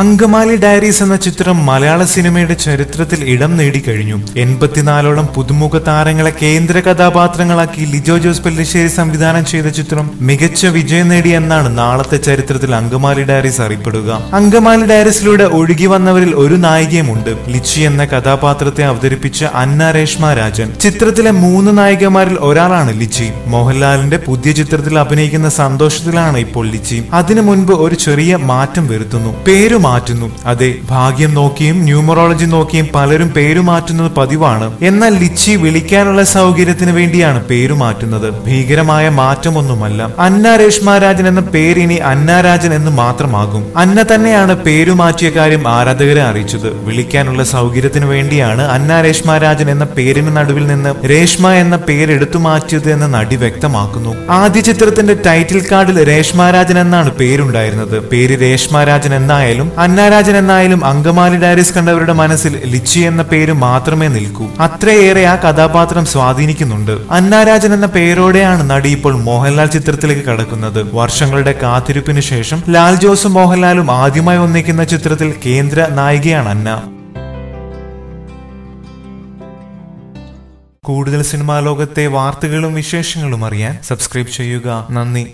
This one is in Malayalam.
അങ്കമാലി ഡയറീസ് എന്ന ചിത്രം മലയാള സിനിമയുടെ ചരിത്രത്തിൽ ഇടം നേടിക്കഴിഞ്ഞു എൺപത്തിനാലോളം പുതുമുഖ താരങ്ങളെ കേന്ദ്ര കഥാപാത്രങ്ങളാക്കി ലിജോ ജോസ് പെല്ലിശ്ശേരി സംവിധാനം ചെയ്ത ചിത്രം മികച്ച വിജയം നേടി എന്നാണ് നാളത്തെ ചരിത്രത്തിൽ അങ്കമാലി ഡയറീസ് അറിയപ്പെടുക. അങ്കമാലി ഡയറീസിലൂടെ ഒഴുകി വന്നവരിൽ ഒരു നായികയുമുണ്ട്. ലിച്ചി എന്ന കഥാപാത്രത്തെ അവതരിപ്പിച്ച അന്ന രേഷ്മ രാജൻ. ചിത്രത്തിലെ മൂന്ന് നായികമാരിൽ ഒരാളാണ് ലിച്ചി. മോഹൻലാലിന്റെ പുതിയ ചിത്രത്തിൽ അഭിനയിക്കുന്ന സന്തോഷത്തിലാണ് ഇപ്പോൾ ലിച്ചി. അതിനു മുൻപ് ഒരു ചെറിയ മാറ്റം വരുത്തുന്നു. പേരു മാറ്റുന്നു. അതെ ഭാഗ്യം നോക്കിയും ന്യൂമറോളജി നോക്കിയും പലരും പേരു മാറ്റുന്നത് പതിവാണ്. എന്നാൽ ലിച്ചി വിളിക്കാനുള്ള സൗകര്യത്തിന് വേണ്ടിയാണ് പേരു മാറ്റുന്നത് ഭീകരമായ മാറ്റമൊന്നുമല്ല. അന്ന രേഷ്മ രാജൻ എന്ന പേര് ഇനി അന്ന രാജൻ എന്ന് മാത്രമാകും. അന്ന തന്നെയാണ് പേരു മാറ്റിയ കാര്യം ആരാധകരെ അറിയിച്ചത്. വിളിക്കാനുള്ള സൗകര്യത്തിന് വേണ്ടിയാണ് അന്ന രേഷ്മ രാജൻ എന്ന പേരിന് നടുവിൽ നിന്ന് രേഷ്മ എന്ന പേര് എടുത്തു മാറ്റിയത് എന്ന് നടി വ്യക്തമാക്കുന്നു. ആദ്യ ചിത്രത്തിന്റെ ടൈറ്റിൽ കാർഡിൽ രേഷ്മ രാജൻ എന്നാണ് പേരുണ്ടായിരുന്നത്. പേര് രേഷ്മ രാജൻ എന്നായാലും അന്നാരാജൻ എന്നായാലും അങ്കമാലി ഡയറീസ് കണ്ടവരുടെ മനസ്സിൽ ലിച്ചി എന്ന പേര് മാത്രമേ നിൽക്കൂ. അത്രയേറെ ആ കഥാപാത്രം സ്വാധീനിക്കുന്നുണ്ട്. അന്നാരാജൻ എന്ന പേരോടെയാണ് നടി ഇപ്പോൾ മോഹൻലാൽ ചിത്രത്തിലേക്ക് കടക്കുന്നത്. വർഷങ്ങളുടെ കാത്തിരിപ്പിന് ശേഷം ലാൽ ജോസും മോഹൻലാലും ആദ്യമായി ഒന്നിക്കുന്ന ചിത്രത്തിൽ കേന്ദ്ര നായികയാണ് അന്ന. കൂടുതൽ സിനിമാ ലോകത്തെ വാർത്തകളും വിശേഷങ്ങളും അറിയാൻ സബ്സ്ക്രൈബ് ചെയ്യുക. നന്ദി.